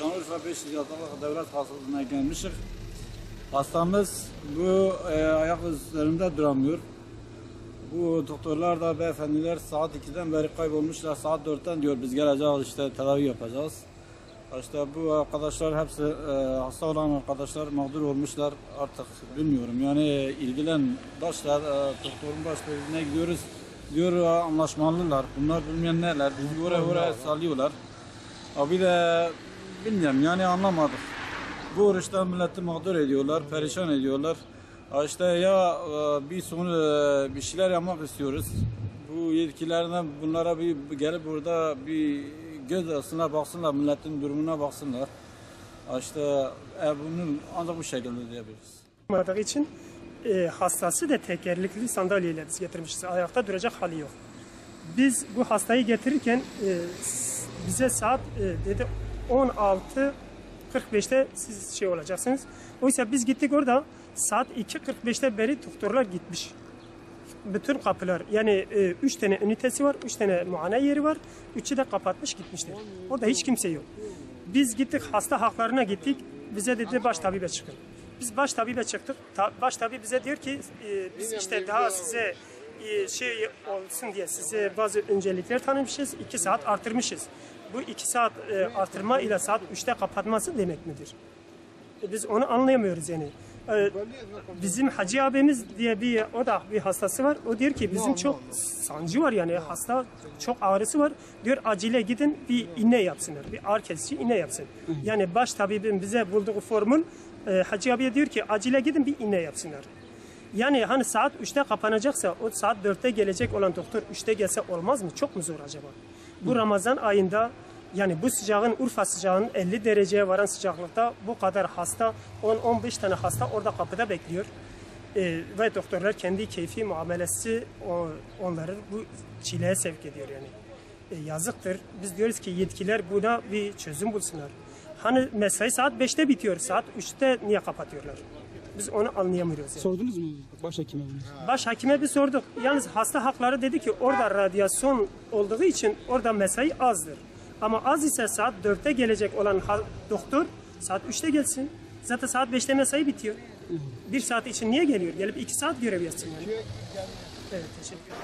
500 yatarak devlet hastanesine gelmişik. Hastamız bu e, ayak üzerinde duramıyor. Bu doktorlar da beyefendiler saat 2'den beri kaybolmuşlar. Saat 4'ten diyor biz geleceğiz işte tedavi yapacağız. İşte bu arkadaşlar hepsi e, hasta olan arkadaşlar mağdur olmuşlar artık bilmiyorum. Yani ilgilen başlar e, doktorun başlarına gidiyoruz. Diyor anlaşmalılar. Bunlar bilmeyen neler. Bizi oraya oraya salıyorlar. Abi de bilmiyorum yani anlamadık. Bu oruçta milleti mağdur ediyorlar, perişan ediyorlar. İşte ya e, bir sonu e, bir şeyler yapmak istiyoruz. Bu yetkililerden bunlara bir gelip burada bir göz alsınlar, baksınlar milletin durumuna baksınlar. İşte e, bunu ancak bu şekilde diyebiliriz. olmadığı için e, hastası da tekerlekli sandalyeyle biz getirmişiz. Ayakta duracak hali yok. Biz bu hastayı getirirken e, bize saat e, dedi 16.45'te siz şey olacaksınız. Oysa biz gittik orada saat 2.45'te beri doktorlar gitmiş. Bütün kapılar yani 3 tane ünitesi var, 3 tane muayene yeri var. Üçü de kapatmış gitmişler. Orada hiç kimse yok. Biz gittik hasta haklarına gittik. Bize dedi baş tabibe çıkın. Biz baş tabibe çıktık. Ta- baş tabip bize diyor ki e, biz işte daha size e, şey olsun diye size bazı öncelikler tanımışız. 2 saat artırmışız. Bu 2 saat e, artırma ile saat 3'te kapatması demek midir? E, Biz onu anlayamıyoruz yani. E, Bizim Hacı abimiz diye bir o da bir hastası var. O diyor ki bizim çok sancı var yani hasta çok ağrısı var. Diyor acile gidin bir iğne yapsınlar. Bir ağrı kesici iğne yapsın. Yani baş tabibin bize bulduğu formül e, Hacı abiye diyor ki acile gidin bir iğne yapsınlar. Yani hani saat 3'te kapanacaksa o saat 4'te gelecek olan doktor 3'te gelse olmaz mı? Çok mu zor acaba? Bu Ramazan ayında yani bu sıcağın Urfa sıcağının 50 dereceye varan sıcaklıkta bu kadar hasta 10-15 tane hasta orada kapıda bekliyor. Ee, ve doktorlar kendi keyfi muamelesi o, onları bu çileye sevk ediyor yani. E, yazıktır. Biz diyoruz ki yetkililer buna bir çözüm bulsunlar. Hani mesai saat 5'te bitiyor. Saat 3'te niye kapatıyorlar? Biz onu anlayamıyoruz. Yani. Sordunuz mu başhekime bunu? Başhekime bir sorduk. Yalnız hasta hakları dedi ki orada radyasyon olduğu için orada mesai azdır. Ama az ise saat 4'te gelecek olan doktor saat 3'te gelsin. Zaten saat 5'te mesai bitiyor. Bir saat için niye geliyor? Gelip 2 saat görev yapsın yani. Evet teşekkür ederim.